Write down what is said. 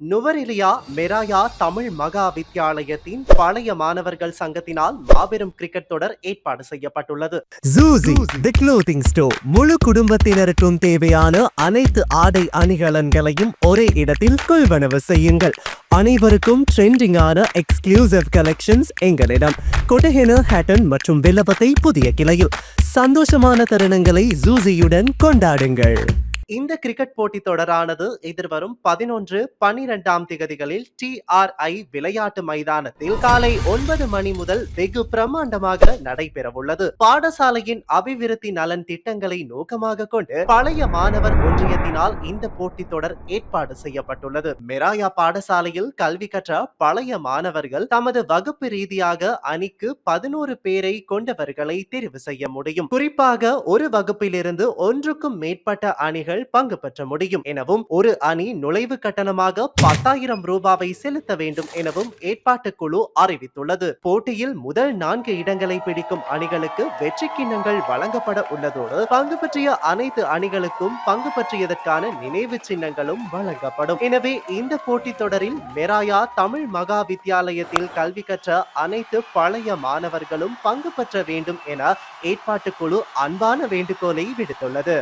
Nuwara Eliya Meraiah Tamil Maha வித்யாலயத்தின் பழைய மாணவர்கள் சங்கத்தினால் மாபெரும் கிரிக்கெட் தொடர் ஏற்பாடு செய்யப்பட்டுள்ளது. ஜூசி தி க்ளோத்திங் ஸ்டோர் முழு குடும்பத்தினருக்கும் தேவையான அனைத்து ஆடை அணிகலன்களையும் ஒரே இடத்தில் கொள்வனவு செய்யுங்கள். அனைவருக்கும் ட்ரெண்டிங்கான எக்ஸ்க்ளூசிவ் கலெக்ஷன்ஸ் எங்களிடம். கொட்டஹென ஹேட்டன் மற்றும் வில்லபத்தை புதிய கிளையில். சந்தோஷமான தருணங்களை ஜூசியுடன் கொண்டாடுங்கள். இந்த கிரிக்கெட் போட்டி தொடரானது எதிர்வரும் பதினொன்று பனிரெண்டாம் திகதிகளில் டிஆர்ஐ விளையாட்டு மைதானத்தில் காலை ஒன்பது மணி முதல் வெகு பிரம்மாண்டமாக நடைபெறவுள்ளது. பாடசாலையின் அபிவிருத்தி நலன் திட்டங்களை நோக்கமாக கொண்டு பழைய மாணவர் ஒன்றியத்தினால் இந்த போட்டி தொடர் ஏற்பாடு செய்யப்பட்டுள்ளது. மெராயா பாடசாலையில் கல்வி கற்ற பழைய மாணவர்கள் தமது வகுப்பு ரீதியாக அணிக்கு பதினோரு பேரை கொண்டவர்களை தெரிவு செய்ய முடியும். குறிப்பாக ஒரு வகுப்பிலிருந்து ஒன்றுக்கும் மேற்பட்ட அணிகள் பங்கு பெற்ற முடியும் எனவும் ஒரு அணி நுழைவு கட்டணமாக பத்தாயிரம் ரூபாவை செலுத்த வேண்டும் எனவும் ஏற்பாட்டு குழு அறிவித்துள்ளது. போட்டியில் முதல் நான்கு இடங்களை பிடிக்கும் அணிகளுக்கு வெற்றி கிண்ணங்கள் வழங்கப்பட உள்ளதோடு பங்கு பற்றிய அனைத்து அணிகளுக்கும் பங்கு பற்றியதற்கான நினைவு சின்னங்களும் வழங்கப்படும். எனவே இந்த போட்டித் தொடரில் மெராயா தமிழ் மகா வித்யாலயத்தில் கல்வி கற்ற அனைத்து பழைய மாணவர்களும் பங்கு பெற்ற வேண்டும் என ஏற்பாட்டு குழு அன்பான வேண்டுகோளை விடுத்துள்ளது.